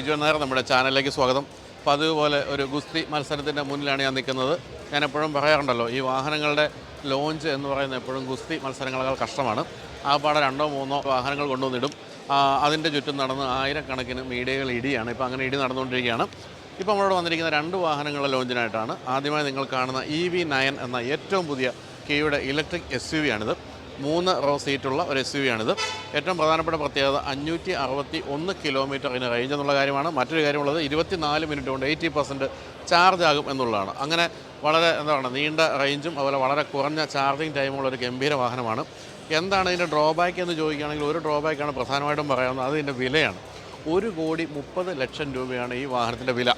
ബൈജു നായർ നമ്മുടെ ചാനലിലേക്ക് സ്വാഗതം. അപ്പോൾ അതുപോലെ ഒരു ഗുസ്തി മത്സരത്തിന്റെ മുന്നിലാണ് ഞാൻ നിൽക്കുന്നത്. ഞാൻ എപ്പോഴും പറയാറുണ്ടല്ലോ ഈ വാഹനങ്ങളുടെ ലോഞ്ച് എന്ന് പറയുന്നത് എപ്പോഴും ഗുസ്തി മത്സരങ്ങളെക്കാൾ കഷ്ടമാണ്. ആ പാടെ രണ്ടോ മൂന്നോ വാഹനങ്ങൾ കൊണ്ടുവന്നിടും. അതിന്റെ ചുറ്റും നടന്ന് ആയിരക്കണക്കിന് മീഡിയകൾ ഇടിയാണ്. ഇപ്പോൾ അങ്ങനെ ഇടി നടന്നുകൊണ്ടിരിക്കുകയാണ്. ഇപ്പോൾ നമ്മളോട് വന്നിരിക്കുന്ന രണ്ട് വാഹനങ്ങളുടെ ലോഞ്ചിനായിട്ടാണ് ആദ്യമായി നിങ്ങൾ കാണുന്ന ഇ വി നയൻ എന്ന ഏറ്റവും പുതിയ കിയുടെ ഇലക്ട്രിക് എസ് യു വി ആണിത്. മൂന്ന് റോ സീറ്റുള്ള ഒരു എസ് യു വി ആണിത്. ഏറ്റവും പ്രധാനപ്പെട്ട പ്രത്യേകത അഞ്ഞൂറ്റി അറുപത്തി ഒന്ന് കിലോമീറ്ററിന് റേഞ്ച് എന്നുള്ള കാര്യമാണ്. മറ്റൊരു കാര്യമുള്ളത് ഇരുപത്തിനാല് മിനിറ്റ് കൊണ്ട് എയ്റ്റി പെർസെന്റ് ചാർജ് ആകും എന്നുള്ളതാണ്. അങ്ങനെ വളരെ എന്താണ് നീണ്ട റേഞ്ചും അതുപോലെ വളരെ കുറഞ്ഞ ചാർജിങ് ടൈമുള്ള ഒരു ഗംഭീര വാഹനമാണ്. എന്താണ് ഇതിന്റെ ഡ്രോബാക്ക് എന്ന് ചോദിക്കുകയാണെങ്കിൽ ഒരു ഡ്രോബാക്കാണ് പ്രധാനമായിട്ടും പറയാവുന്നത്. അത് ഇതിന്റെ വിലയാണ്. ഒരു കോടി മുപ്പത് ലക്ഷം രൂപയാണ് ഈ വാഹനത്തിന്റെ വില.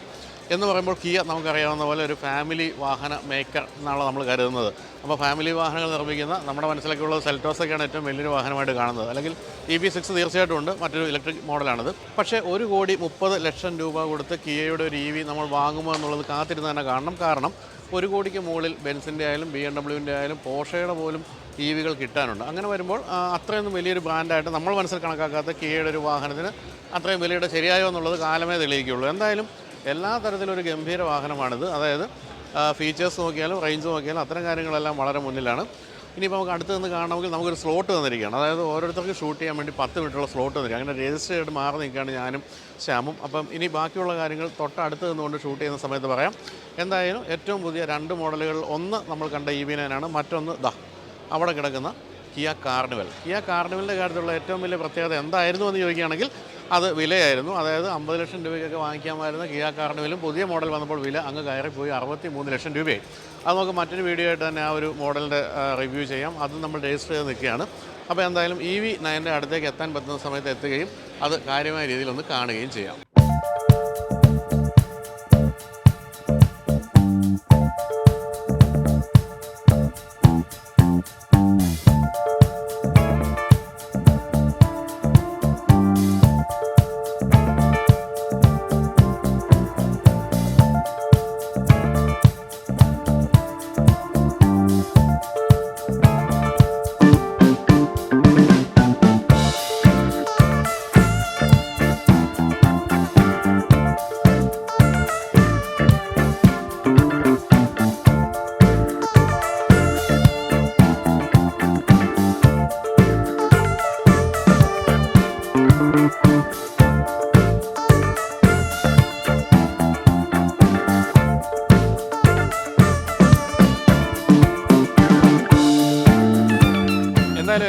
എന്ന് പറയുമ്പോൾ കിയ നമുക്കറിയാവുന്ന പോലെ ഒരു ഫാമിലി വാഹന മേക്കർ എന്നാണ് നമ്മൾ കരുതുന്നത്. അപ്പോൾ ഫാമിലി വാഹനങ്ങൾ നിർമ്മിക്കുന്ന നമ്മുടെ മനസ്സിലൊക്കെ സെൽറ്റോസൊക്കെയാണ് ഏറ്റവും വലിയൊരു വാഹനമായിട്ട് കാണുന്നത്. അല്ലെങ്കിൽ ഇ വി സിക്സ് തീർച്ചയായിട്ടും ഉണ്ട്. മറ്റൊരു ഇലക്ട്രിക് മോഡലാണിത് പക്ഷേ ഒരു കോടി മുപ്പത് ലക്ഷം രൂപ കൊടുത്ത് കിയയുടെ ഒരു ഇ വി നമ്മൾ വാങ്ങുമോ എന്നുള്ളത് കാത്തിരുന്ന് തന്നെ കാണണം. കാരണം ഒരു കോടിക്ക് മുകളിൽ ബെൻസിന്റെ ആയാലും ബി എം ഡബ്ല്യുവിന്റെ ആയാലും പോഷയുടെ പോലും ഇ വികൾ കിട്ടാനുണ്ട്. അങ്ങനെ വരുമ്പോൾ അത്രയൊന്നും വലിയൊരു ബ്രാൻഡായിട്ട് നമ്മൾ മനസ്സിൽ കണക്കാക്കാത്ത കിയയുടെ ഒരു വാഹനത്തിന് അത്രയും വിലയുടെ ശരിയായോ എന്നുള്ളത് കാലമേ തെളിയിക്കുകയുള്ളൂ. എന്തായാലും എല്ലാ തരത്തിലൊരു ഗംഭീര വാഹനമാണിത്. അതായത് ഫീച്ചേഴ്സ് നോക്കിയാലും റേഞ്ച് നോക്കിയാലും അത്തരം കാര്യങ്ങളെല്ലാം വളരെ മുന്നിലാണ്. ഇനിയിപ്പോൾ നമുക്ക് അടുത്ത് നിന്ന് കാണണമെങ്കിൽ നമുക്കൊരു സ്ലോട്ട് തന്നിരിക്കുകയാണ്. അതായത് ഓരോരുത്തർക്ക് ഷൂട്ട് ചെയ്യാൻ വേണ്ടി പത്ത് മിനിറ്റുള്ള സ്ലോട്ട് തന്നിരിക്കുക അങ്ങനെ രജിസ്റ്റർ ചെയ്ത് മാറി നിൽക്കുകയാണ് ഞാനും ശ്യാമും. അപ്പം ഇനി ബാക്കിയുള്ള കാര്യങ്ങൾ തൊട്ടടുത്ത് നിന്നുകൊണ്ട് ഷൂട്ട് ചെയ്യുന്ന സമയത്ത് പറയാം. എന്തായാലും ഏറ്റവും പുതിയ രണ്ട് മോഡലുകൾ ഒന്ന് നമ്മൾ കണ്ട ഇ വി നയനാണ് മറ്റൊന്ന് ദാ അവിടെ കിടക്കുന്ന കിയ കാർണിവൽ കിയ കാർണിവലിന്റെ കാര്യത്തിലുള്ള ഏറ്റവും വലിയ പ്രത്യേകത എന്തായിരുന്നു എന്ന് ചോദിക്കുകയാണെങ്കിൽ അത് വിലയായിരുന്നു. അതായത് അമ്പത് ലക്ഷം രൂപയ്ക്കൊക്കെ വാങ്ങിക്കാമായിരുന്ന കിയ കാർണിവലും പുതിയ മോഡൽ വന്നപ്പോൾ വില അങ്ങ് കയറിപ്പോയി അറുപത്തി മൂന്ന് ലക്ഷം രൂപയായി. അത് നമുക്ക് മറ്റൊരു വീഡിയോ ആയിട്ട് തന്നെ ആ ഒരു മോഡലിന്റെ റിവ്യൂ ചെയ്യാം. അത് നമ്മൾ രജിസ്റ്റർ ചെയ്ത് നിൽക്കുകയാണ്. അപ്പോൾ എന്തായാലും ഇ വി നയന്റെ അടുത്തേക്ക് എത്താൻ പറ്റുന്ന സമയത്ത് എത്തുകയും അത് കാര്യമായ രീതിയിൽ ഒന്ന് കാണുകയും ചെയ്യാം.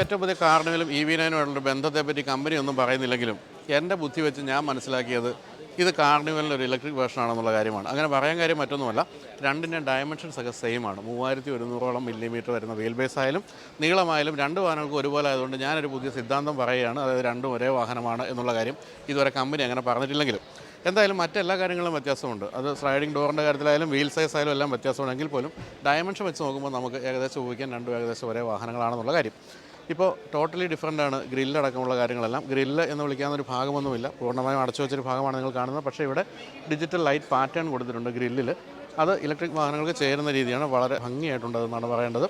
ഏറ്റവും പുതിയ കാർണിവലും ഇ വി നയനുമായിട്ടുള്ള ബന്ധത്തെപ്പറ്റി കമ്പനി ഒന്നും പറയുന്നില്ലെങ്കിലും എന്റെ ബുദ്ധി വെച്ച് ഞാൻ മനസ്സിലാക്കിയത് ഇത് കാർണിവലിന്റെ ഒരു ഇലക്ട്രിക് വേർഷൻ ആണെന്നുള്ള കാര്യമാണ്. അങ്ങനെ പറയാൻ കാര്യം മറ്റൊന്നുമല്ല. രണ്ടിന്റെ ഡയമെൻഷൻസ് ഒക്കെ സെയിം ആണ്. മൂവായിരത്തി ഒരുന്നൂറോളം മില്ലിമീറ്റർ വരുന്ന വീൽ ബേസ് ആയാലും നീളമായാലും രണ്ട് വാഹനങ്ങൾക്കും ഒരുപോലെ ആയതുകൊണ്ട് ഞാനൊരു പുതിയ സിദ്ധാന്തം പറയുകയാണ്. അതായത് രണ്ടും ഒരേ വാഹനമാണ് എന്നുള്ള കാര്യം ഇതുവരെ കമ്പനി അങ്ങനെ പറഞ്ഞിട്ടില്ലെങ്കിലും. എന്തായാലും മറ്റെല്ലാ കാര്യങ്ങളും വ്യത്യാസമുണ്ട്. അത് സ്ലൈഡിംഗ് ഡോറിന്റെ കാര്യത്തിലായാലും വീൽ സൈസ് ആയാലും എല്ലാം വ്യത്യാസമുണ്ടെങ്കിൽ പോലും ഡയമെൻഷൻ വെച്ച് നോക്കുമ്പോൾ നമുക്ക് ഏകദേശം ഊഹിക്കാൻ രണ്ടും ഏകദേശം ഒരേ വാഹനങ്ങളാണെന്നുള്ള കാര്യം. ഇപ്പോൾ ടോട്ടലി ഡിഫറെന്റ് ആണ് ഗ്രില്ലടക്കമുള്ള കാര്യങ്ങളെല്ലാം. ഗ്രില്ല് എന്ന് വിളിക്കാവുന്ന ഒരു ഭാഗമൊന്നുമില്ല. പൂർണമായും അടച്ചു വെച്ചൊരു ഭാഗമാണ് നിങ്ങൾ കാണുന്നത്. പക്ഷേ ഇവിടെ ഡിജിറ്റൽ ലൈറ്റ് പാറ്റേൺ കൊടുത്തിട്ടുണ്ട് ഗ്രില്ലിൽ. അത് ഇലക്ട്രിക് വാഹനങ്ങൾക്ക് ചേരുന്ന രീതിയാണ്. വളരെ ഭംഗിയായിട്ടുണ്ട് എന്നാണ് പറയേണ്ടത്.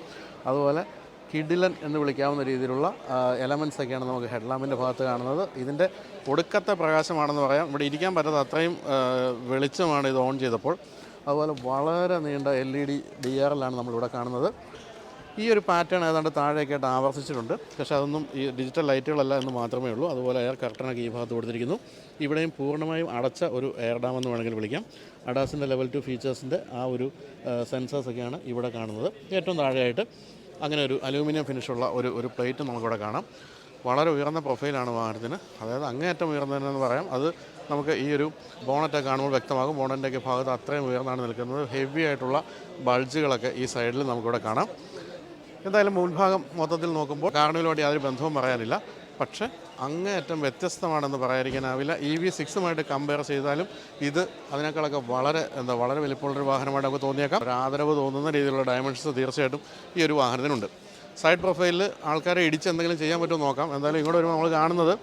അതുപോലെ കിഡിലൻ എന്ന് വിളിക്കാവുന്ന രീതിയിലുള്ള എലമെൻസ് ഒക്കെയാണ് നമുക്ക് ഹെഡ്ലാമ്പിന്റെ ഭാഗത്ത് കാണുന്നത്. ഇതിന്റെ ഒടുക്കത്തെ പ്രകാശമാണെന്ന് പറയാം. ഇവിടെ ഇരിക്കാൻ പറ്റാത്ത അത്രയും വെളിച്ചമാണ് ഇത് ഓൺ ചെയ്തപ്പോൾ. അതുപോലെ വളരെ നീണ്ട L E D D R എല്ലാണ് നമ്മളിവിടെ കാണുന്നത്. ഈ ഒരു പാറ്റേൺ ഏതാണ്ട് താഴേക്കായിട്ട് ആവർത്തിച്ചിട്ടുണ്ട്. പക്ഷേ അതൊന്നും ഈ ഡിജിറ്റൽ ലൈറ്റുകളല്ല എന്ന് മാത്രമേ ഉള്ളൂ. അതുപോലെ എയർ കർട്ടനൊക്കെ ഈ ഭാഗത്ത് കൊടുത്തിരിക്കുന്നു. ഇവിടെയും പൂർണമായും അടച്ച ഒരു എയർ ഡാം എന്ന് വേണമെങ്കിൽ വിളിക്കാം. അഡാസിന്റെ ലെവൽ ടു ഫീച്ചേഴ്സിന്റെ ആ ഒരു സെൻസേഴ്സൊക്കെയാണ് ഇവിടെ കാണുന്നത്. ഏറ്റവും താഴെയായിട്ട് അങ്ങനെ ഒരു അലൂമിനിയം ഫിനിഷുള്ള ഒരു ഒരു പ്ലേറ്റ് നമുക്കിവിടെ കാണാം. വളരെ ഉയർന്ന പ്രൊഫൈലാണ് വാഹനത്തിന്. അതായത് അങ്ങേയറ്റം ഉയർന്നതെന്ന് പറയാം. അത് നമുക്ക് ഈ ഒരു ബോണറ്റൊക്കെ കാണുമ്പോൾ വ്യക്തമാകും. ബോണറ്റിന്റെയൊക്കെ ഭാഗത്ത് അത്രയും ഉയർന്നാണ് നിൽക്കുന്നത്. ഹെവി ആയിട്ടുള്ള ബൾജുകളൊക്കെ ഈ സൈഡിൽ നമുക്കിവിടെ കാണാം. എന്തായാലും മുൻഭാഗം മൊത്തത്തിൽ നോക്കുമ്പോൾ കാർണിവലുമായിട്ട് യാതൊരു ബന്ധവും പറയാനില്ല. പക്ഷേ അങ്ങേയറ്റം വ്യത്യസ്തമാണെന്ന് പറയാതിരിക്കാനാവില്ല ഇ വി സിക്സുമായിട്ട് കമ്പയർ ചെയ്താലും ഇത് അതിനേക്കാളൊക്കെ വളരെ എന്താ വളരെ വലിപ്പമുള്ളൊരു വാഹനമായിട്ട് നമുക്ക് തോന്നിയേക്കാം. ഒരു ആദരവ് തോന്നുന്ന രീതിയിലുള്ള ഡയമെൻഷൻസ് തീർച്ചയായിട്ടും ഈ ഒരു വാഹനത്തിനുണ്ട്. സൈഡ് പ്രൊഫൈലിൽ ആൾക്കാരെ ഇടിച്ച് എന്തെങ്കിലും ചെയ്യാൻ പറ്റുമോ നോക്കാം. എന്തായാലും ഇങ്ങോട്ട് വരുമ്പോൾ നമ്മൾ കാണുന്നത്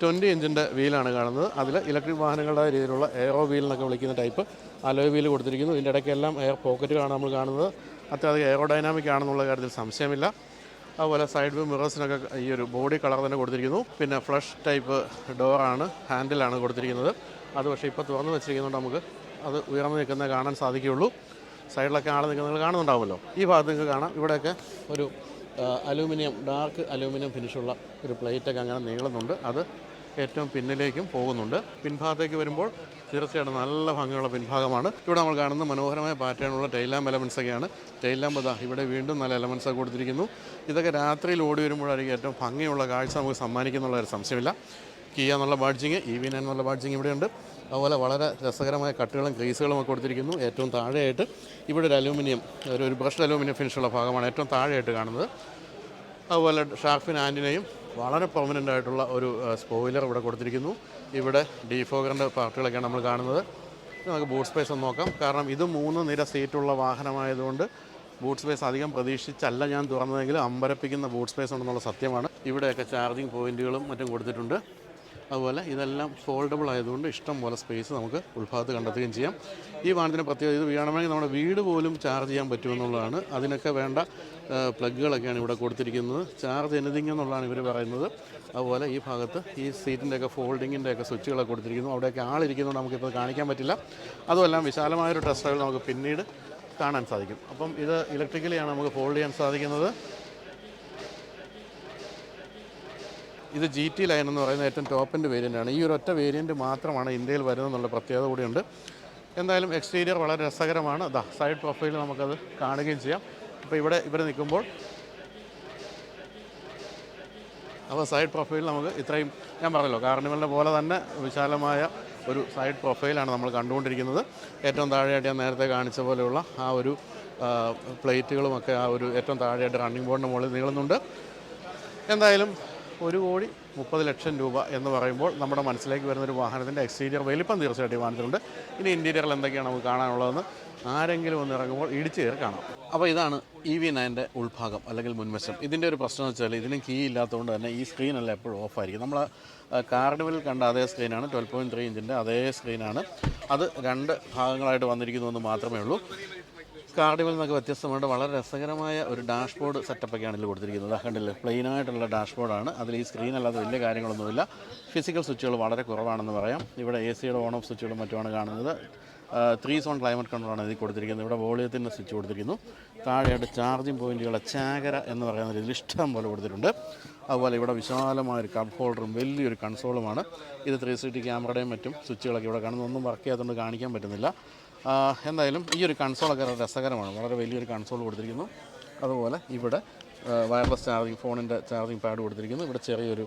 ട്വന്റി ഇഞ്ചിന്റെ വീലാണ് കാണുന്നത്. അതിൽ ഇലക്ട്രിക് വാഹനങ്ങളുടെ രീതിയിലുള്ള എയറോ വീൽ എന്നൊക്കെ വിളിക്കുന്ന ടൈപ്പ് അലോയ് വീൽ കൊടുത്തിരിക്കുന്നു. ഇതിന്റെ ഇടയ്ക്കെല്ലാം എയർ പോക്കറ്റുകളാണ് നമ്മൾ കാണുന്നത്. അത്യാധികം എയറോഡൈനാമിക് ആണെന്നുള്ള കാര്യത്തിൽ സംശയമില്ല. അതുപോലെ സൈഡ് വ്യൂ മിറേഴ്സിനൊക്കെ ഈ ഒരു ബോഡി കളർ തന്നെ കൊടുത്തിരിക്കുന്നു. പിന്നെ ഫ്ലഷ് ടൈപ്പ് ഡോറാണ് ഹാൻഡിലാണ് കൊടുത്തിരിക്കുന്നത്. അത് പക്ഷേ ഇപ്പോൾ തുറന്ന് വെച്ചിരിക്കുന്നതുകൊണ്ട് നമുക്ക് അത് ഉയർന്നു നിൽക്കുന്നത് കാണാൻ സാധിക്കുകയുള്ളൂ. സൈഡിലൊക്കെ ആൾ നിൽക്കുന്നത് കാണുന്നുണ്ടാവുമല്ലോ. ഈ ഭാഗത്ത് നിങ്ങൾക്ക് കാണാം. ഇവിടെയൊക്കെ ഒരു അലൂമിനിയം ഡാർക്ക് അലൂമിനിയം ഫിനിഷുള്ള ഒരു പ്ലേറ്റൊക്കെ അങ്ങനെ നീളുന്നുണ്ട്. അത് ഏറ്റവും പിന്നിലേക്കും പോകുന്നുണ്ട്. പിൻഭാഗത്തേക്ക് വരുമ്പോൾ തീർച്ചയായിട്ടും നല്ല ഭംഗിയുള്ള പിൻഭാഗമാണ്. ഇവിടെ നമ്മൾ കാണുന്ന മനോഹരമായ പാറ്റേണുള്ള ലാമ്പ് എലമെൻസ് ഒക്കെയാണ്. ടൈൽ ലാമ്പ് അതാ ഇവിടെ വീണ്ടും നല്ല എലമെൻസ് കൊടുത്തിരിക്കുന്നു. ഇതൊക്കെ രാത്രിയിൽ ഓടി വരുമ്പോഴായിരിക്കും ഏറ്റവും ഭംഗിയുള്ള കാഴ്ച നമുക്ക് സമ്മാനിക്കുന്നുള്ള ഒരു സംശയമില്ല. കിയ എന്നുള്ള ബാഡ്ജിങ് ഇ വി നയൻ എന്നുള്ള ബാഡ്ജിങ് ഇവിടെയുണ്ട് അതുപോലെ വളരെ രസകരമായ കട്ടുകളും ക്രീസുകളും ഒക്കെ കൊടുത്തിരിക്കുന്നു. ഏറ്റവും താഴെയായിട്ട് ഇവിടെ ഒരു അലൂമിനിയം ഒരു ഒരു ബ്രഷ് അലൂമിനിയം ഫിനിഷുള്ള ഭാഗമാണ് ഏറ്റവും താഴെയായിട്ട് കാണുന്നത്. അതുപോലെ ഷാർഫിൻ ആന്റിനെയും വളരെ പെർമനന്റ് ആയിട്ടുള്ള ഒരു സ്പോയിലർ ഇവിടെ കൊടുത്തിരിക്കുന്നു. ഇവിടെ ഡീഫോഗറിന്റെ പാർട്ടുകളൊക്കെയാണ് നമ്മൾ കാണുന്നത്. നമുക്ക് ബൂട്ട് സ്പേസ് ഒന്ന് നോക്കാം. കാരണം ഇത് മൂന്ന് നിര സീറ്റുള്ള വാഹനമായതുകൊണ്ട് ബൂട്ട് സ്പേസ് അധികം പ്രതീക്ഷിച്ചല്ല ഞാൻ തുറന്നതെങ്കിലും അമ്പരപ്പിക്കുന്ന ബൂട്ട് സ്പേസ് ഉണ്ടെന്നുള്ള സത്യമാണ്. ഇവിടെയൊക്കെ ചാർജിങ് പോയിന്റുകളും മറ്റും കൊടുത്തിട്ടുണ്ട്. അതുപോലെ ഇതെല്ലാം ഫോൾഡബിൾ ആയതുകൊണ്ട് ഇഷ്ടം പോലെ സ്പേസ് നമുക്ക് ഉൾഭാഗത്ത് കണ്ടെത്തുകയും ചെയ്യാം. ഈ വാഹനത്തിന് പ്രത്യേകത ഇത് വേണമെങ്കിൽ നമ്മുടെ വീട് പോലും ചാർജ് ചെയ്യാൻ പറ്റുമെന്നുള്ളതാണ്. അതിനൊക്കെ വേണ്ട പ്ലഗുകളൊക്കെയാണ് ഇവിടെ കൊടുത്തിരിക്കുന്നത്. ചാർജ് എനിതിങ് എന്നുള്ളതാണ് ഇവർ പറയുന്നത്. അതുപോലെ ഈ ഭാഗത്ത് ഈ സീറ്റിന്റെയൊക്കെ ഫോൾഡിങ്ങിന്റെയൊക്കെ സ്വിച്ചുകളൊക്കെ കൊടുത്തിരിക്കുന്നു. അവിടെയൊക്കെ ആളിരിക്കുന്നു നമുക്കിപ്പോൾ കാണിക്കാൻ പറ്റില്ല. അതുമെല്ലാം വിശാലമായൊരു ടെസ്റ്റ് ഡ്രൈവിൽ നമുക്ക് പിന്നീട് കാണാൻ സാധിക്കും. അപ്പം ഇത് ഇലക്ട്രിക്കലിയാണ് നമുക്ക് ഫോൾഡ് ചെയ്യാൻ സാധിക്കുന്നത്. ഇത് ജി ടി ലൈൻ എന്ന് പറയുന്ന ഏറ്റവും ടോപ്പിന്റെ വേരിയന്റാണ് ഈ ഒരു ഒറ്റ വേരിയന്റ് മാത്രമാണ് ഇന്ത്യയിൽ വരുന്നതെന്നുള്ള പ്രത്യേകത കൂടിയുണ്ട്. എന്തായാലും എക്സ്റ്റീരിയർ വളരെ രസകരമാണ്. ദാ സൈഡ് പ്രൊഫൈൽ നമുക്കത് കാണുകയും ചെയ്യാം. അപ്പോൾ ഇവിടെ ഇവർ നിൽക്കുമ്പോൾ അപ്പോൾ സൈഡ് പ്രൊഫൈൽ നമുക്ക് ഇത്രയും ഞാൻ പറഞ്ഞല്ലോ കാർണിവലിന്റെ പോലെ തന്നെ വിശാലമായ ഒരു സൈഡ് പ്രൊഫൈലാണ് നമ്മൾ കണ്ടുകൊണ്ടിരിക്കുന്നത്. ഏറ്റവും താഴെയായിട്ട് ഞാൻ നേരത്തെ കാണിച്ച പോലെയുള്ള ആ ഒരു പ്ലേറ്റുകളുമൊക്കെ ആ ഒരു ഏറ്റവും താഴെയായിട്ട് റണ്ണിംഗ് ബോർഡിന്റെ മുകളിൽ നീളുന്നുണ്ട്. എന്തായാലും ഒരു കോടി മുപ്പത് ലക്ഷം രൂപ എന്ന് പറയുമ്പോൾ നമ്മുടെ മനസ്സിലേക്ക് വരുന്ന ഒരു വാഹനത്തിന്റെ എക്സ്റ്റീരിയർ വലിപ്പം തീർച്ചയായിട്ടും വാഹനത്തിലുണ്ട് ഇനി ഇന്റീരിയറിൽ എന്തൊക്കെയാണ് നമുക്ക് കാണാനുള്ളതെന്ന് ആരെങ്കിലും ഒന്ന് ഇറങ്ങുമ്പോൾ ഇടിച്ചു കയറി കാണാം. അപ്പോൾ ഇതാണ് ഇ വി നയന്റെ ഉൾഭാഗം അല്ലെങ്കിൽ മുൻവശം. ഇതിന്റെ ഒരു പ്രശ്നം എന്ന് വെച്ചാൽ ഇതിന് കീ ഇല്ലാത്തതുകൊണ്ട് തന്നെ ഈ സ്ക്രീനെല്ലാം എപ്പോഴും ഓഫായിരിക്കും നമ്മൾ കാർഡിവിൽ കണ്ട അതേ സ്ക്രീനാണ് ട്വൽവ് പോയിന്റ് ത്രീ ഇഞ്ചിന്റെ അതേ സ്ക്രീനാണ് അത് രണ്ട് ഭാഗങ്ങളായിട്ട് വന്നിരിക്കുന്നു എന്ന് മാത്രമേ ഉള്ളൂ. കാർഡിവൽ നിന്നൊക്കെ വ്യത്യസ്തമായിട്ട് വളരെ രസകരമായ ഒരു ഡാഷ്ബോർഡ് സെറ്റപ്പൊക്കെയാണ് ഇതിൽ കൊടുത്തിരിക്കുന്നത്. കണ്ടില്ല പ്ലെയിൻ ആയിട്ടുള്ള ഡാഷ്ബോർഡാണ്. അതിൽ ഈ സ്ക്രീൻ അല്ലാതെ വലിയ കാര്യങ്ങളൊന്നുമില്ല. ഫിസിക്കൽ സ്വിച്ചുകൾ വളരെ കുറവാണെന്ന് പറയാം. ഇവിടെ എ സിയുടെ ഓൺ ഓഫ് സ്വിച്ചുകളും മറ്റുമാണ് കാണുന്നത്. ത്രീ സോൺ ക്ലൈമറ്റ് കൺട്രോളാണ് ഇതിൽ കൊടുത്തിരിക്കുന്നത്. ഇവിടെ വോളിയത്തിന്റെ സ്വിച്ച് കൊടുത്തിരിക്കുന്നു. താഴെയായിട്ട് ചാർജിങ് പോയിന്റുകളെ ചാകര എന്ന് പറയുന്ന ഒരു ഇഷ്ടം പോലെ കൊടുത്തിട്ടുണ്ട്. അതുപോലെ ഇവിടെ വിശാലമായ ഒരു കപ്പ് ഹോൾഡറും വലിയൊരു കൺസോളുമാണ് ഇത് ത്രീ സിക്സ്റ്റി ക്യാമറയുടെയും മറ്റും സ്വിച്ചുകളൊക്കെ ഇവിടെ കാണുന്നത് ഒന്നും വർക്ക് ചെയ്യാത്തതുകൊണ്ട് കാണിക്കാൻ പറ്റുന്നില്ല. എന്തായാലും ഈ ഒരു കൺസോളൊക്കെ രസകരമാണ്. വളരെ വലിയൊരു കൺസോൾ കൊടുത്തിരിക്കുന്നു. അതുപോലെ ഇവിടെ വയർലെസ് ചാർജിങ് ഫോണിന്റെ ചാർജിങ് പാഡ് കൊടുത്തിരിക്കുന്നു. ഇവിടെ ചെറിയൊരു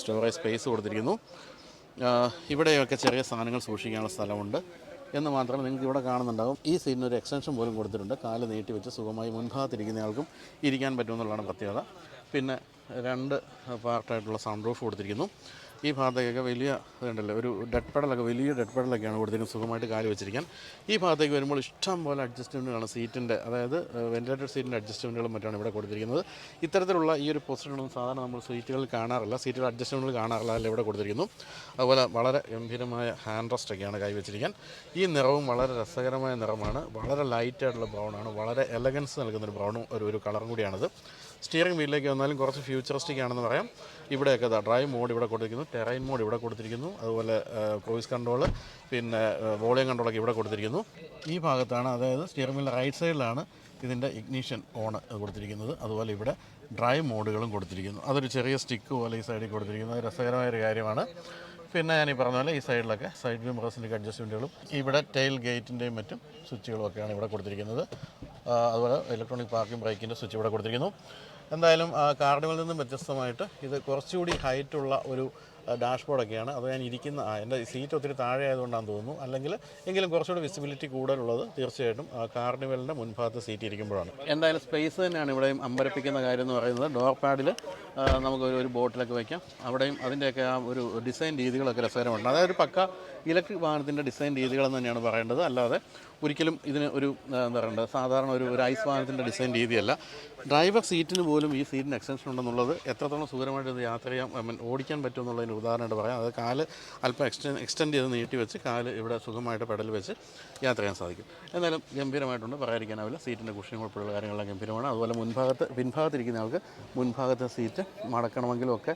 സ്റ്റോറേജ് സ്പേസ് കൊടുത്തിരിക്കുന്നു. ഇവിടെയൊക്കെ ചെറിയ സാധനങ്ങൾ സൂക്ഷിക്കാനുള്ള സ്ഥലമുണ്ട്. എന്ന് മാത്രമേ നിങ്ങൾക്ക് ഇവിടെ കാണുന്നുണ്ടാകും ഈ സീറ്റിന് ഒരു എക്സ്റ്റൻഷൻ പോലും കൊടുത്തിട്ടുണ്ട്. കാൽ നീട്ടി വെച്ച് സുഖമായി മുൻഭാഗത്തിരിക്കുന്നയാൾക്കും ഇരിക്കാൻ പറ്റുമെന്നുള്ളതാണ് പ്രത്യേകത. പിന്നെ രണ്ട് പാർട്ടായിട്ടുള്ള സൗണ്ട് റൂഫ് കൊടുത്തിരിക്കുന്നു. ഈ ഭാഗത്തേക്കൊക്കെ വലിയ ഇതുണ്ടല്ലോ ഒരു ഡെഡ് പെഡലൊക്കെ വലിയ ഡെഡ് പെഡലൊക്കെയാണ് കൊടുത്തിരിക്കുന്നത്. സുഖമായിട്ട് കാൽ വെച്ചിരിക്കാൻ. ഈ ഭാഗത്തേക്ക് വരുമ്പോൾ ഇഷ്ടം പോലെ അഡ്ജസ്റ്റ്മെന്റുകളാണ് സീറ്റിന്റെ അതായത് വെന്റിലേറ്റഡ് സീറ്റിന്റെ അഡ്ജസ്റ്റ്മെന്റുകളും മറ്റാണ് ഇവിടെ കൊടുത്തിരിക്കുന്നത്. ഇത്തരത്തിലുള്ള ഈ ഒരു പൊസിഷനൊന്നും സാധാരണ നമ്മൾ സീറ്റുകളിൽ കാണാറില്ല. സീറ്റുകൾ അഡ്ജസ്റ്റ്മെന്റുകൾ കാണാറില്ല അതിൽ ഇവിടെ കൊടുത്തിരിക്കുന്നു. അതുപോലെ വളരെ ഗംഭീരമായ ഹാൻഡ് റെസ്റ്റ് ഒക്കെയാണ് കൈവച്ചിരിക്കാൻ ഈ നിറവും വളരെ രസകരമായ നിറമാണ്. വളരെ ലൈറ്റായിട്ടുള്ള ബ്രൗണാണ് വളരെ എലഗൻസ് നൽകുന്ന ഒരു ബ്രൗണും ഒരു ഒരു കളറും കൂടിയാണിത്. സ്റ്റിയറിംഗ് വീലിലേക്ക് വന്നാലും കുറച്ച് ഫ്യൂച്ചറിസ്റ്റിക് ആണെന്ന് പറയാം. ഇവിടെയൊക്കെ ഡ്രൈവ് മോഡ് ഇവിടെ കൊടുത്തിരിക്കുന്നു. ടെറൈൻ മോഡ് ഇവിടെ കൊടുത്തിരിക്കുന്നു. അതുപോലെ ക്രൂയിസ് കൺട്രോൾ പിന്നെ വോളിയം കൺട്രോളൊക്കെ ഇവിടെ കൊടുത്തിരിക്കുന്നു. ഈ ഭാഗത്താണ് അതായത് സ്റ്റിയറിംഗ് വീലിന്റെ റൈറ്റ് സൈഡിലാണ് ഇതിന്റെ ഇഗ്നീഷൻ ഓൺ കൊടുത്തിരിക്കുന്നത്. അതുപോലെ ഇവിടെ ഡ്രൈവ് മോഡുകളും കൊടുത്തിരിക്കുന്നു. അതൊരു ചെറിയ സ്റ്റിക്ക് പോലെ ഈ സൈഡിൽ കൊടുത്തിരിക്കുന്നത് രസകരമായ ഒരു കാര്യമാണ്. പിന്നെ ഞാൻ ഈ പറഞ്ഞ പോലെ ഈ സൈഡിലൊക്കെ സൈഡ് വ്യൂ മിറേഴ്സിന്റെ അഡ്ജസ്റ്റ്മെന്റുകളും ഇവിടെ ടെയിൽ ഗേറ്റിന്റെയും മറ്റും സ്വിച്ചുകളൊക്കെയാണ് ഇവിടെ കൊടുത്തിരിക്കുന്നത്. അതുപോലെ ഇലക്ട്രോണിക് പാർക്കിംഗ് ബ്രേക്കിന്റെ സ്വിച്ച് ഇവിടെ കൊടുത്തിരിക്കുന്നു. എന്തായാലും കാർഡിവൽ നിന്നും വ്യത്യസ്തമായിട്ട് ഇത് കുറച്ചുകൂടി ഹൈറ്റുള്ള ഒരു ഡാഷ്ബോർഡൊക്കെയാണ്. അത് ഞാൻ ഇരിക്കുന്ന എന്റെ സീറ്റ് ഒത്തിരി താഴെ ആയതുകൊണ്ടാണെന്ന് തോന്നുന്നു. അല്ലെങ്കിൽ എങ്കിലും കുറച്ചുകൂടി വിസിബിലിറ്റി കൂടുതലുള്ളത് തീർച്ചയായിട്ടും കാർണിവലിന്റെ മുൻഭാഗത്ത് സീറ്റ് ഇരിക്കുമ്പോഴാണ്. എന്തായാലും സ്പേസ് തന്നെയാണ് ഇവിടെയും അമ്പരപ്പിക്കുന്ന കാര്യം എന്ന് പറയുന്നത്. ഡോർ പാഡിൽ നമുക്ക് ഒരു- ബോട്ടിലൊക്കെ വയ്ക്കാം അവിടെയും അതിന്റെയൊക്കെ ആ ഒരു ഡിസൈൻ രീതികളൊക്കെ രസകരമുണ്ട്. അതായത് ഒരു പക്ക ഇലക്ട്രിക് വാഹനത്തിന്റെ ഡിസൈൻ രീതികളെന്ന് തന്നെയാണ് പറയേണ്ടത്. അല്ലാതെ ഒരിക്കലും ഇതിന് ഒരു എന്താ പറയേണ്ടത്? സാധാരണ ഒരു ഒരു ഐസ് വാഹനത്തിന്റെ ഡിസൈൻ രീതിയല്ല. ഡ്രൈവർ സീറ്റിന് പോലും ഈ സീറ്റിന് എക്സ്റ്റൻഷൻ ഉണ്ടെന്നുള്ളത് എത്രത്തോളം സുഖകരമായിട്ട് ഇത് യാത്ര ചെയ്യാൻ ഓടിക്കാൻ പറ്റും എന്നുള്ളതിന് ഉദാഹരണമായിട്ട് പറയാം. അത് കാൽ അല്പം എക്സ്റ്റെൻ എക്സ്റ്റെൻഡ് ചെയ്ത് നീട്ടി വെച്ച് കാൽ ഇവിടെ സുഖമായിട്ട് പെടൽ വെച്ച് യാത്ര ചെയ്യാൻ സാധിക്കും. എന്നാലും ഗംഭീരമായിട്ടുണ്ട്. പറയാതിരിക്കാനാവില്ല സീറ്റിന്റെ കുഷ്യങ്ങൾ ഉൾപ്പെടെയുള്ള കാര്യങ്ങളെല്ലാം ഗംഭീരമാണ്. അതുപോലെ മുൻഭാഗത്ത് പിൻഭാഗത്തിരിക്കുന്ന ആൾക്ക് മുൻഭാഗത്തെ സീറ്റ് മടക്കണമെങ്കിലും ഒക്കെ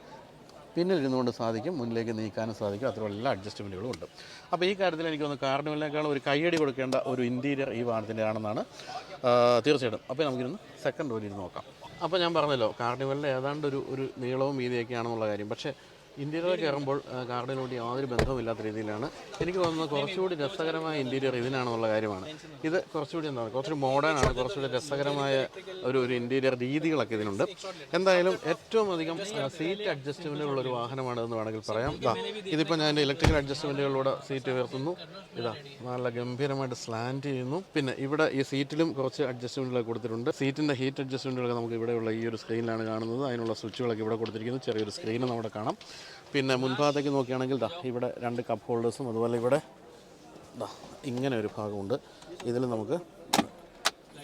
പിന്നിലിരുന്നുകൊണ്ട് സാധിക്കും മുന്നിലേക്ക് നീക്കാനും സാധിക്കും. അത്രയുള്ള എല്ലാ അഡ്ജസ്റ്റ്മെന്റുകളും ഉണ്ട്. അപ്പോൾ ഈ കാര്യത്തിൽ എനിക്ക് തോന്നുന്നു കാർണിവലിനേക്കാൾ ഒരു കൈയടി കൊടുക്കേണ്ട ഒരു ഇന്റീരിയർ ഈ വാഹനത്തിന്റെ ആണെന്നാണ് തീർച്ചയായിട്ടും. അപ്പോൾ നമുക്കിരുന്ന് സെക്കൻഡ് റോയിൽ ഇരുന്ന് നോക്കാം. അപ്പോൾ ഞാൻ പറഞ്ഞല്ലോ കാർണിവലിന്റെ ഏതാണ്ട് ഒരു ഒരു നീളവും വീതിയൊക്കെയാണെന്നുള്ള കാര്യം. പക്ഷേ ഇന്റീരിയറിൽ കയറുമ്പോൾ കാർഡിനോട് യാതൊരു ബന്ധവുമില്ലാത്ത രീതിയിലാണ്. എനിക്ക് തോന്നുന്നത് കുറച്ചുകൂടി രസകരമായ ഇന്റീരിയർ ഇതിനാണെന്നുള്ള കാര്യമാണ്. ഇത് കുറച്ചുകൂടി എന്താണ് കുറച്ചുകൂടി മോഡേൺ ആണ് കുറച്ചുകൂടി രസകരമായ ഒരു ഒരു ഇന്റീരിയർ രീതികളൊക്കെ ഇതിനുണ്ട്. എന്തായാലും ഏറ്റവും അധികം സീറ്റ് അഡ്ജസ്റ്റ്മെന്റുകളുള്ള ഒരു വാഹനമാണ് എന്ന് വേണമെങ്കിൽ പറയാം. ഇതാ ഇതിപ്പോൾ ഞാൻ ഇലക്ട്രിക്കൽ അഡ്ജസ്റ്റ്മെന്റുകളിലൂടെ സീറ്റ് ഉയർത്തുന്നു. ഇതാ നല്ല ഗംഭീരമായിട്ട് സ്ലാൻഡ് ചെയ്യുന്നു. പിന്നെ ഇവിടെ ഈ സീറ്റിലും കുറച്ച് അഡ്ജസ്റ്റ്മെന്റുകളൊക്കെ കൊടുത്തിട്ടുണ്ട്. സീറ്റിന്റെ ഹീറ്റ് അഡ്ജസ്റ്റ്മെന്റുകളൊക്കെ നമുക്ക് ഇവിടെയുള്ള ഈ ഒരു സ്ക്രീനിലാണ് കാണുന്നത്. അതിനുള്ള സ്വിച്ചുകളൊക്കെ ഇവിടെ കൊടുത്തിരിക്കുന്നു. ചെറിയൊരു സ്ക്രീനും നമ്മുടെ കാണാം. പിന്നെ മുൻഭാഗത്തേക്ക് നോക്കുകയാണെങ്കിൽ ദാ ഇവിടെ രണ്ട് കപ്പ് ഹോൾഡേഴ്സും അതുപോലെ ഇവിടെ ദാ ഇങ്ങനെ ഒരു ഭാഗമുണ്ട്. ഇതിൽ നമുക്ക്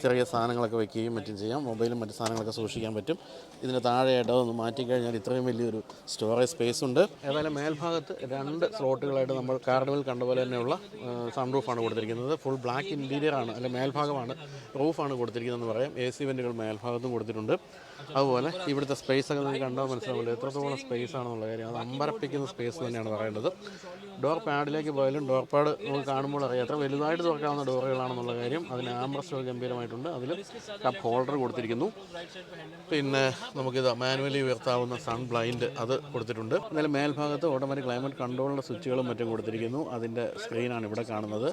ചെറിയ സാധനങ്ങളൊക്കെ വെക്കുകയും മറ്റും ചെയ്യാം. മൊബൈലും മറ്റു സാധനങ്ങളൊക്കെ സൂക്ഷിക്കാൻ പറ്റും. ഇതിന് താഴെയായിട്ട് അതൊന്ന് മാറ്റിക്കഴിഞ്ഞാൽ ഇത്രയും വലിയൊരു സ്റ്റോറേജ് സ്പേസ് ഉണ്ട്. ഏതായാലും മേൽഭാഗത്ത് രണ്ട് സ്ലോട്ടുകളായിട്ട് നമ്മൾ കാർണിവൽ കണ്ട പോലെ തന്നെയുള്ള സൺ റൂഫാണ് കൊടുത്തിരിക്കുന്നത്. ഫുൾ ബ്ലാക്ക് ഇന്റീരിയർ ആണ് അല്ലെ മേൽഭാഗമാണ്. റൂഫാണ് കൊടുത്തിരിക്കുന്നതെന്ന് പറയാം. എ സി വെന്റുകൾ മേൽഭാഗത്തും കൊടുത്തിട്ടുണ്ട്. അതുപോലെ ഇവിടുത്തെ സ്പേസ് ഒക്കെ നിങ്ങൾക്ക് കണ്ടാൽ മനസ്സിലാവില്ല? എത്രത്തോളം സ്പേസ് ആണെന്നുള്ള കാര്യം. അത് അമ്പരപ്പിക്കുന്ന സ്പേസ് തന്നെയാണ് പറയേണ്ടത്. ഡോർ പാഡിലേക്ക് പോയാലും ഡോർ പാഡ് നമുക്ക് കാണുമ്പോൾ അറിയാം. എത്ര വലുതായിട്ട് തുറക്കാവുന്ന ഡോറുകളാണെന്നുള്ള കാര്യം അതിന് ആംബ്രസ്റ്റോ ഗംഭീരമായിട്ടുണ്ട്. അതിൽ കപ്പ് ഹോൾഡർ കൊടുത്തിരിക്കുന്നു. പിന്നെ നമുക്കിത് മാനുവലി ഉയർത്താവുന്ന സൺ ബ്ലൈൻഡ് അത് കൊടുത്തിട്ടുണ്ട്. എന്നാലും മേൽഭാഗത്ത് ഓട്ടോമാറ്റിക് ക്ലൈമറ്റ് കൺട്രോളിന്റെ സ്വിച്ചുകളും മറ്റും കൊടുത്തിരിക്കുന്നു. അതിന്റെ സ്ക്രീനാണ് ഇവിടെ കാണുന്നത്.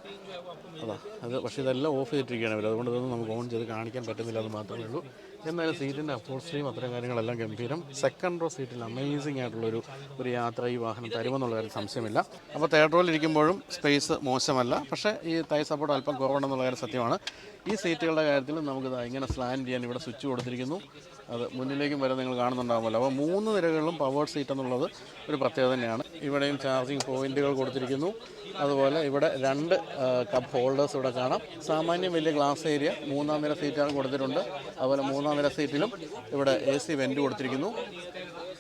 അതാ അത് പക്ഷേ ഇതെല്ലാം ഓഫ് ചെയ്തിട്ടിരിക്കുകയാണ് അവർ അതുകൊണ്ട് ഇതൊന്നും നമുക്ക് ഓൺ ചെയ്ത് കാണിക്കാൻ പറ്റുന്നില്ല എന്ന് മാത്രമേ ഉള്ളൂ. എന്നാലും സീറ്റിന്റെ അപ്പോൾസ്ട്രിയും അത്തരം കാര്യങ്ങളെല്ലാം ഗംഭീരം. സെക്കൻഡ് റോ സീറ്റിൽ അമേസിംഗ് ആയിട്ടുള്ളൊരു ഒരു യാത്ര ഈ വാഹനം തരുമെന്നുള്ള കാര്യം സംശയമില്ല. അപ്പോൾ തേർഡ് റോയിൽ ഇരിക്കുമ്പോഴും സ്പേസ് മോശമല്ല. പക്ഷേ ഈ തൈ സപ്പോർട്ട് അല്പം കുറവുണ്ടെന്നുള്ള കാര്യം സത്യമാണ്. ഈ സീറ്റുകളുടെ കാര്യത്തിൽ നമുക്കിത് ഇങ്ങനെ സ്ലാൻഡ് ചെയ്യാൻ ഇവിടെ സ്വിച്ച് കൊടുത്തിരിക്കുന്നു. അത് മുന്നിലേക്കും വരെ നിങ്ങൾ കാണുന്നുണ്ടാകുമല്ലോ അപ്പോൾ മൂന്ന് നിരകളിലും പവേർഡ് സീറ്റ് എന്നുള്ളത് ഒരു പ്രത്യേകത തന്നെയാണ്. ഇവിടെയും ചാർജിങ് പോയിന്റുകൾ കൊടുത്തിരിക്കുന്നു. അതുപോലെ ഇവിടെ രണ്ട് കപ്പ് ഹോൾഡേഴ്സ് ഇവിടെ കാണാം. സാമാന്യം വലിയ ഗ്ലാസ് ഏരിയ മൂന്നാം നിര സീറ്റാണ് കൊടുത്തിട്ടുണ്ട്. അതുപോലെ മൂന്നാം നിര സീറ്റിലും ഇവിടെ എ സി വെന്റ് കൊടുത്തിരിക്കുന്നു.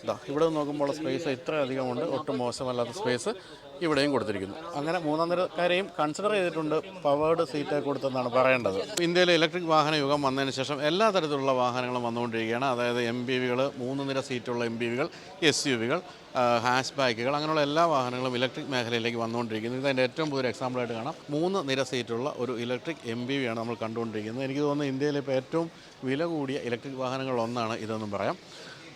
ഇതാ ഇവിടെ നോക്കുമ്പോൾ സ്പേസ് ഇത്ര അധികമുണ്ട് ഒട്ടും മോശമല്ലാത്ത സ്പേസ് ഇവിടെയും കൊടുത്തിരിക്കുന്നു. അങ്ങനെ മൂന്നാം നിരക്കാരെയും കൺസിഡർ ചെയ്തിട്ടുണ്ട് പവേർഡ് സീറ്റ് കൊടുത്തെന്നാണ് പറയേണ്ടത്. ഇന്ത്യയിലെ ഇലക്ട്രിക് വാഹന യുഗം വന്നതിന് ശേഷം എല്ലാ തരത്തിലുള്ള വാഹനങ്ങളും വന്നുകൊണ്ടിരിക്കുകയാണ്. അതായത് എം ബി വികൾ മൂന്ന് നിര സീറ്റുള്ള എം ബി വികൾ എസ് യു വികൾ ഹാഷ് ബാക്കുകൾ അങ്ങനെയുള്ള എല്ലാ വാഹനങ്ങളും ഇലക്ട്രിക് മേഖലയിലേക്ക് വന്നുകൊണ്ടിരിക്കുന്നു. ഇതിന്റെ ഏറ്റവും പുതിയ എക്സാമ്പിളായിട്ട് കാണാം. മൂന്ന് നിര സീറ്റുള്ള ഒരു ഇലക്ട്രിക് എം ബി വിയാണ് നമ്മൾ കണ്ടുകൊണ്ടിരിക്കുന്നത്. എനിക്ക് തോന്നുന്നു ഇന്ത്യയിലെ ഇപ്പോൾ ഏറ്റവും വില കൂടിയ ഇലക്ട്രിക് വാഹനങ്ങളിൽ ഒന്നാണ് ഇതെന്നും പറയാം.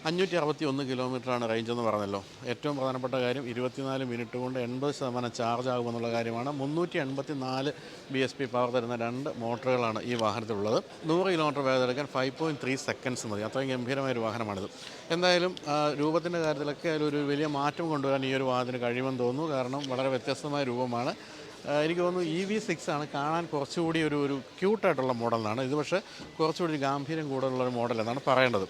അഞ്ഞൂറ്റി അറുപത്തി ഒന്ന് കിലോമീറ്ററാണ് റേഞ്ച് എന്ന് പറഞ്ഞല്ലോ. ഏറ്റവും പ്രധാനപ്പെട്ട കാര്യം ഇരുപത്തിനാല് മിനിറ്റ് കൊണ്ട് എൺപത് ശതമാനം ചാർജ് ആകുമെന്നുള്ള കാര്യമാണ്. മുന്നൂറ്റി എൺപത്തി നാല് ബി എസ് പി പവർ തരുന്ന രണ്ട് മോട്ടറുകളാണ് ഈ വാഹനത്തിലുള്ളത്. നൂറ് കിലോമീറ്റർ വേഗത എടുക്കാൻ ഫൈവ് പോയിന്റ് ത്രീ സെക്കൻഡ്സ് മതി. അത്രയും ഗംഭീരമായ ഒരു വാഹനമാണിത്. എന്തായാലും രൂപത്തിന്റെ കാര്യത്തിലൊക്കെ അതിലൊരു വലിയ മാറ്റം കൊണ്ടുവരാൻ ഈ ഒരു വാഹനത്തിന് കഴിയുമെന്ന് തോന്നുന്നു. കാരണം വളരെ വ്യത്യസ്തമായ രൂപമാണ്. എനിക്ക് തോന്നുന്നു ഇ വി സിക്സ് ആണ് കാണാൻ കുറച്ചുകൂടി ഒരു ഒരു ക്യൂട്ടായിട്ടുള്ള മോഡലാണ് ഇത് പക്ഷേ കുറച്ചുകൂടി ഗാംഭീര്യം കൂടുതലുള്ള ഒരു മോഡൽ എന്നാണ് പറയേണ്ടത്.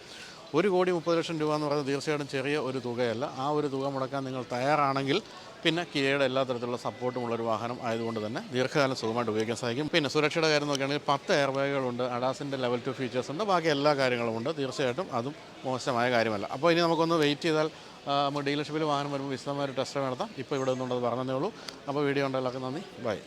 ഒരു കോടി മുപ്പത് ലക്ഷം രൂപ എന്ന് പറയുന്നത് തീർച്ചയായിട്ടും ചെറിയ ഒരു തുകയല്ല. ആ ഒരു തുക മുടക്കാൻ നിങ്ങൾ തയ്യാറാണെങ്കിൽ പിന്നെ കിയയുടെ എല്ലാ തരത്തിലുള്ള സപ്പോർട്ടുമുള്ള ഒരു വാഹനം ആയതുകൊണ്ട് തന്നെ ദീർഘകാലം സുഖമായിട്ട് ഉപയോഗിക്കാൻ സാധിക്കും. പിന്നെ സുരക്ഷയുടെ കാര്യം നോക്കുകയാണെങ്കിൽ പത്ത് എയർ ബാഗുകളുണ്ട് അഡാസിന്റെ ലെവൽ ടു ഫീച്ചേഴ്സ് ഉണ്ട് ബാക്കി എല്ലാ കാര്യങ്ങളും ഉണ്ട്. തീർച്ചയായിട്ടും അതും മോശമായ കാര്യമല്ല. അപ്പോൾ ഇനി നമുക്കൊന്ന് വെയിറ്റ് ചെയ്താൽ നമ്മൾ ഡീലർഷിപ്പിൽ വാഹനം വരുമ്പോൾ വിശദമായ ഒരു ടെസ്റ്റ് നടത്താം. ഇപ്പോൾ ഇവിടെ നിന്നുള്ളത് പറഞ്ഞതേ ഉള്ളൂ. അപ്പോൾ വീഡിയോ ഉണ്ടല്ലോ നന്ദി. ബൈ